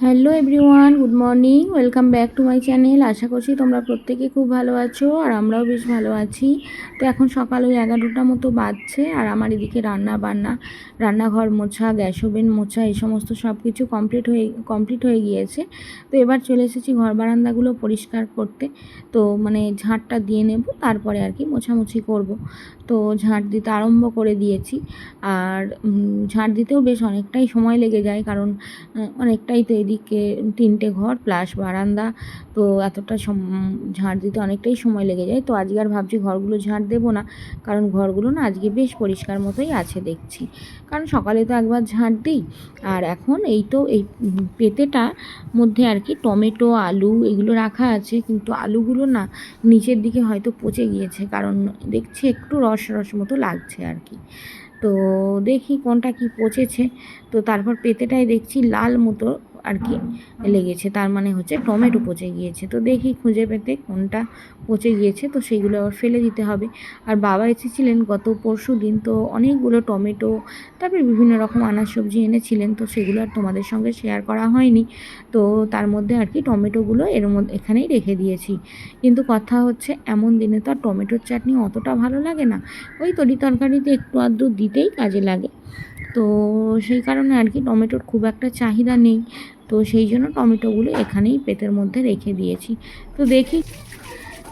Hello everyone, good morning, welcome back to my channel. আশা করছি তোমরা প্রত্যেকে খুব ভালো আছো, আর আমরাও বেশ ভালো আছি। তো এখন সকাল ওই এগারোটা মতো বাজছে, আর আমার এদিকে রান্না বান্না রান্নাঘর মোছা, গ্যাস ওভেন মোছা, এই সমস্ত সব কিছু কমপ্লিট হয়ে কমপ্লিট হয়ে গিয়েছে। তো এবার চলে এসেছি ঘর বারান্দাগুলো পরিষ্কার করতে। তো মানে ঝাঁটটা দিয়ে নেব, তারপরে আর কি মোছামুছি করব। তো ঝাঁট দিতে আরম্ভ করে দিয়েছি। আর ঝাঁট দিতেও বেশ অনেকটাই সময় লেগে যায় কারণ অনেকটাই তো এদিকে তিনটে ঘর প্লাস বারান্দা। তো এতটা ঝাঁট দিতে অনেকটাই সময় লেগে যায়। তো আজকে আর ভাবছি ঘরগুলো ঝাঁট দেবো না। কারণ ঘরগুলো না আজকে বেশ পরিষ্কার মতোই আছে দেখছি। কারণ সকালে তো একবার ঝাঁট দিই। আর এখন এই তো এই পেতেটা মধ্যে আর কি টমেটো, আলু এগুলো রাখা আছে। কিন্তু আলুগুলো না নিচের দিকে হয়তো পচে গিয়েছে। কারণ দেখছি একটু রস রস মতো লাগছে আর কি। তো দেখি কোনটা কি পচেছে। তো তারপর পেতেটাই দেখছি লাল মতো আর কি লেগেছে। তার মানে হচ্ছে টমেটো পচে গিয়েছে। তো দেখি খুঁজে পেতে কোনটা পচে গিয়েছে, তো সেইগুলো আবার ফেলে দিতে হবে। আর বাবা এসেছিলেন গত পরশু দিন, তো অনেকগুলো টমেটো, তারপরে বিভিন্ন রকম আনাজ সবজি এনেছিলেন, তো সেগুলো আর তোমাদের সঙ্গে শেয়ার করা হয়নি। তো তার মধ্যে আর কি টমেটোগুলো এর মধ্যে এখানেই রেখে দিয়েছি। কিন্তু কথা হচ্ছে এমন দিনে তো আর টমেটোর চাটনি অতটা ভালো লাগে না। ওই তরি তরকারিতে একটু আধটু দিতেই কাজে লাগে। তো সেই কারণে আর কি টমেটোর খুব একটা চাহিদা নেই। তো সেই জন্য টমেটোগুলো এখানেই পেতের মধ্যে রেখে দিয়েছি। তো দেখি,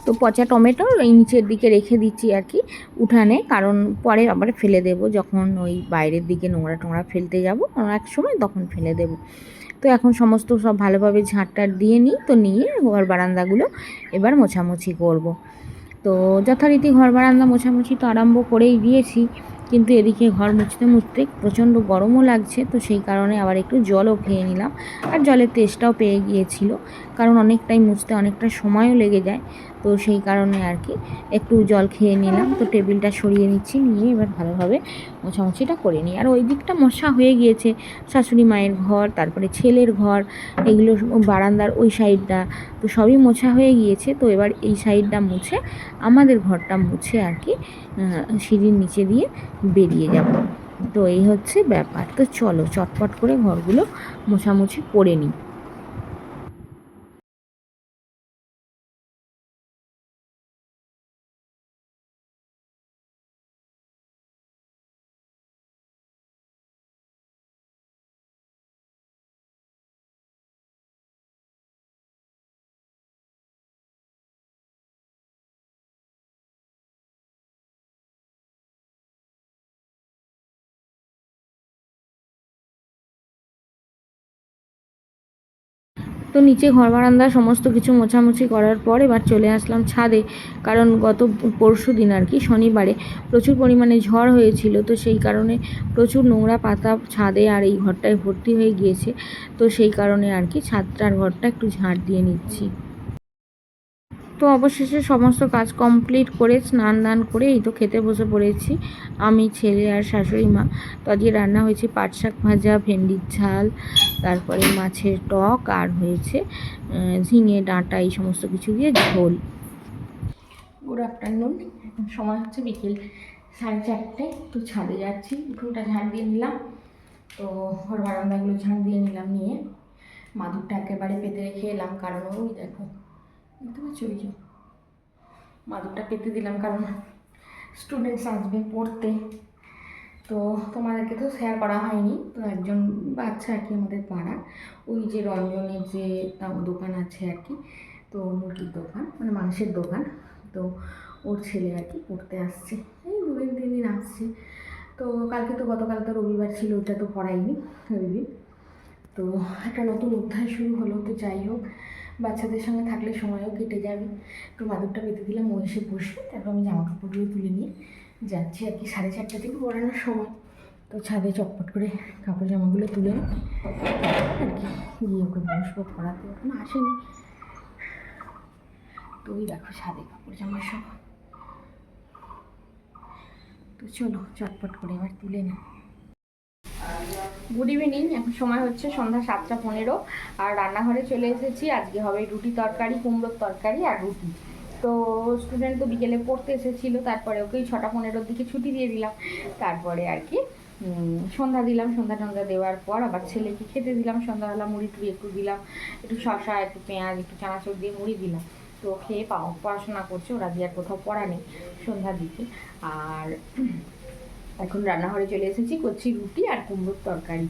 তো পচা টমেটো ওই নিচের দিকে রেখে দিচ্ছি আর কি উঠানে। কারণ পরে আবার ফেলে দেব, যখন ওই বাইরের দিকে নোংরা টোংরা ফেলতে যাব, এক সময় তখন ফেলে দেব। তো এখন সমস্ত সব ভালোভাবে ঝাঁটটার দিয়ে নিই, তো নিয়ে ঘর বারান্দাগুলো এবার মোছামুছি করব। তো যথারীতি ঘর বারান্দা মোছামুছি তো আরম্ভ করেই দিয়েছি। কিন্তু এদিকে ঘর মুছতে মুছতে প্রচণ্ড গরমও লাগছে, তো সেই কারণে আবার একটু জলও খেয়ে নিলাম। আর জলের টেস্টটাও পেয়ে গিয়েছিল। কারণ অনেকটাই মুছতে অনেকটা সময়ও লেগে যায়, তো সেই কারণে আর কি একটু জল খেয়ে নিলাম। তো টেবিলটা সরিয়ে নিচ্ছি, নিয়ে এবার ভালোভাবে মোছামুছিটা করে নিই। আর ওই দিকটা মশা হয়ে গিয়েছে, শাশুড়ি মায়ের ঘর, তারপরে ছেলের ঘর, এগুলো বারান্দার ওই সাইডটা, তো সবই মোছা হয়ে গিয়েছে। তো এবার এই সাইডটা মুছে, আমাদের ঘরটা মুছে আর কি সিঁড়ির নিচে দিয়ে বেরিয়ে যাব। তো এই হচ্ছে ব্যাপার। তো চলো চটপট করে ঘরগুলো মোছামুছি করে নিই। তো নিচে ঘর বারান্দা সমস্ত কিছু মোছামুছি করার পর এবার চলে আসলাম ছাদে। কারণ গত পরশু দিন আর কি, শনিবারে প্রচুর পরিমাণে ঝড় হয়েছিল, তো সেই কারণে প্রচুর নোংরা পাতা ছাদে আর এই ঘরটায় ভর্তি হয়ে গিয়েছে। তো সেই কারণে আর কি ছাদটার ঘরটা একটু ঝাঁট দিয়ে নিচ্ছি। তো অবশেষে সমস্ত কাজ কমপ্লিট করে, স্নান দান করে এই তো খেতে বসে পড়েছি। আমি, ছেলে আর শাশুড়ি মা। তো আজকে রান্না হয়েছে পাট শাক ভাজা, ভেন্ডির ঝাল, তারপরে মাছের টক, আর হয়েছে ঝিঙে, ডাঁটা, এই সমস্ত কিছু দিয়ে ঝোল। গুড আফটারনুন এখন সময় হচ্ছে বিকেল সাড়ে চারটে। তো ছাদে যাচ্ছি। উঠোনটা ঝাড় দিয়ে নিলাম। তো ঘর বারান্দাগুলো ঝাড় দিয়ে নিলাম নিয়ে। মাদুরটা একেবারে পেতে রেখে এলাম। কারণ ওই দেখো ওই যে মাদুরটা পেতে দিলাম কারণ স্টুডেন্টস আসবে পড়তে। তো তোমাদেরকে তো শেয়ার করা হয়নি। তো একজন বাচ্চা আর কি আমাদের পাড়ার। ওই যে রঞ্জনের যে দোকান আছে আর কি, তো মুরগির দোকান মানে মাংসের দোকান। তো ওর ছেলে আর কি পড়তে আসছে। এই দুদিন তিন দিন আসছে। তো কালকে তো গতকাল তো রবিবার ছিল ওইটা তো পড়াইনি রবিদিন। তো একটা নতুন অধ্যায় শুরু হলো, তো যাই হোক। বাচ্চাদের সঙ্গে থাকলে সময়ও কেটে যাবে। তো মাদুরটা পেতে দিলাম, ও এসে বসে তারপর আমি জামা কাপড়গুলো তুলে নিয়ে যাচ্ছি আর কি সাড়ে চারটা থেকে পড়ানোর সময়। তো ছাদে চটপট করে কাপড় জামাগুলো তুলে নিই। আর কি, গিয়ে ওকে বসবো পড়াতে। এখনও আসেনি। তো ওই দেখো ছাদে কাপড় জামা সব। তো চলো, চটপট করে এবার তুলে নিই। গুড ইভিনিং এখন সময় হচ্ছে সন্ধ্যা সাতটা পনেরো, আর রান্নাঘরে চলে এসেছি। আজকে হবে রুটি তরকারি, কুমড়োর তরকারি আর রুটি। তো স্টুডেন্ট তো বিকেলে পড়তে এসেছিল, তারপরে ওকেই ছটা পনেরোর দিকে ছুটি দিয়ে দিলাম। তারপরে আর কি সন্ধ্যা দিলাম, সন্ধ্যা টন্ধ্যা দেওয়ার পর আবার ছেলেকে খেতে দিলাম। সন্ধ্যাবেলা মুড়ি টুড়ি একটু দিলাম, একটু শশা একটু পেঁয়াজ, একটু চানাচুর দিয়ে মুড়ি দিলাম। তো খেয়ে পড়াশোনা করছে, ওরা দিয়ে আর কোথাও পড়া নেই সন্ধ্যার দিকে। আর এখন রান্নাঘরে চলে এসেছি, করছি রুটি আর কুমড়োর তরকারি।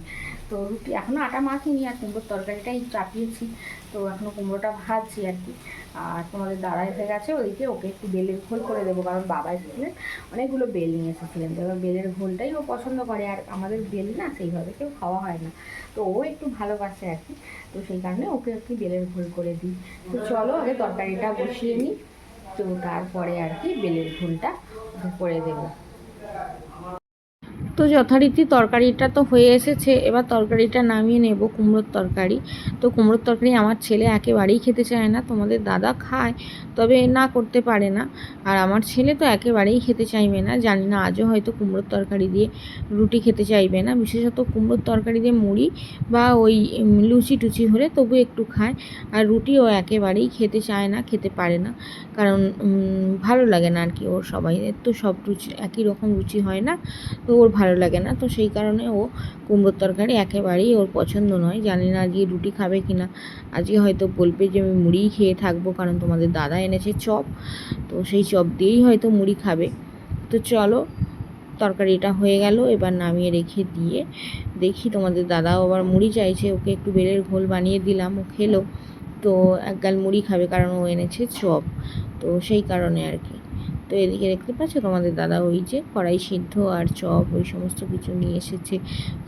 তো রুটি এখনও আটা মাখিনি আর কুমড়োর তরকারিটাই চাপিয়েছি। তো এখনও কুমড়োটা ভাজছি আর কি। আর তোমাদের দাদা এসে গেছে, ওদিকে ওকে একটু বেলের ঘোল করে দেবো, কারণ বাবা এসেছিলেন, অনেকগুলো বেল নিয়ে এসেছিলেন। তো বেলের ঘোলটাই ও পছন্দ করে, আর আমাদের বেল না সেইভাবে কেউ খাওয়া হয় না। তো ও একটু ভালোবাসে আর কি। তো সেই কারণে ওকে একটু বেলের ঘোল করে দিই। তো চলো আগে তরকারিটা বসিয়ে নিই। তো তারপরে আর কি বেলের ঘোলটা করে দেবো। তো যথারীতি তরকারিটা তো হয়ে এসেছে, এবার তরকারিটা নামিয়ে নেব, কুমড়োর তরকারি। তো কুমড়োর তরকারি আমার ছেলে একেবারেই খেতে চায় না, তোমাদের দাদা খায়, তবে না করতে পারে না। আর আমার ছেলে তো একেবারেই খেতে চাইবে না, জানি না আজও হয়তো কুমড়োর তরকারি দিয়ে রুটি খেতে চাইবে না, বিশেষত কুমড়োর তরকারি দিয়ে মুড়ি বা ওই লুচি টুচি হলে তবু একটু খায়। আর রুটি ও একেবারেই খেতে চায় না, খেতে পারে না, কারণ ভালো লাগে না আর কি ওর সবাই তো সব রুচি, একই রকম রুচি হয় না। তো ওর ভালো লাগে না। তো সেই কারণে ও কুমড়োর তরকারি একেবারেই ওর পছন্দ নয়। জানি না আজকে রুটি খাবে কি না। আজকে হয়তো বলবে যে আমি মুড়িই খেয়ে থাকব, কারণ তোমাদের দাদা এনেছে চপ। তো সেই চপ দিয়েই হয়তো মুড়ি খাবে। তো চলো, তরকারিটা হয়ে গেল। এবার নামিয়ে রেখে দিয়ে দেখি তোমাদের দাদাও আবার মুড়ি চাইছে। ওকে একটু বেলের ঘোল বানিয়ে দিলাম, ও খেলো। তো এক গাল মুড়ি খাবে, কারণ ও এনেছে চপ। তো সেই কারণে আর কি। তো এদিকে দেখতে পাচ্ছ তোমাদের দাদা ওই যে কড়াই সিদ্ধ আর চপ ওই সমস্ত কিছু নিয়ে এসেছে,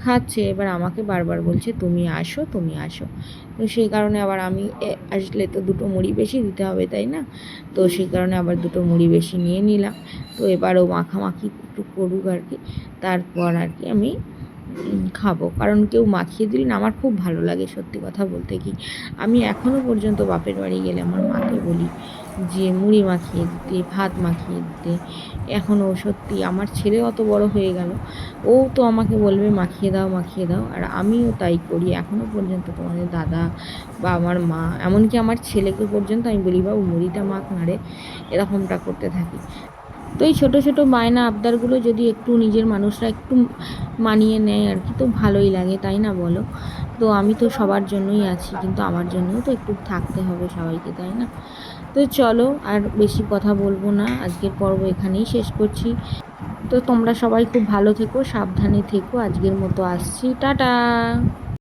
খাচ্ছে। এবার আমাকে বারবার বলছে, তুমি আসো তুমি আসো। তো সেই কারণে আবার আমি আসলে তো দুটো মুড়ি বেশি দিতে হবে, তাই না? তো সেই কারণে আবার দুটো মুড়ি বেশি নিয়ে নিলাম। তো এবারও মাখামাখি একটু করুক আর কি। তারপর আর কি আমি খাব। কারণ কেউ মাখিয়ে দিলে না আমার খুব ভালো লাগে সত্যি কথা বলতে কি। আমি এখনও পর্যন্ত বাপের বাড়ি গেলে আমার মাকে বলি যে, মুড়ি মাখিয়ে দিতে, ভাত মাখিয়ে দিতে। এখনও সত্যি আমার ছেলে অত বড় হয়ে গেল, ও তো আমাকে বলবে মাখিয়ে দাও মাখিয়ে দাও। আর আমিও তাই করি এখনও পর্যন্ত তোমাদের দাদা বা আমার মা, এমনকি আমার ছেলেকে পর্যন্ত আমি বলি, বাবু মুড়িটা মাখ নাড়ে এরকমটা করতে থাকি। তো এই ছোটো ছোটো বায়না আবদারগুলো যদি একটু নিজের মানুষরা একটু মানিয়ে নেয় আর কি, তো ভালোই লাগে, তাই না বলো? তো আমি তো সবার জন্যই আছি, কিন্তু আমার জন্যও তো একটু থাকতে হবে সবাইকে, তাই না? তো চলো, আর বেশি কথা বলব না, আজকের পর্ব এখানেই শেষ করছি। তো তোমরা সবাই খুব ভালো থেকো, সাবধানে থেকো, আজকের মতো আসছি, টাটা!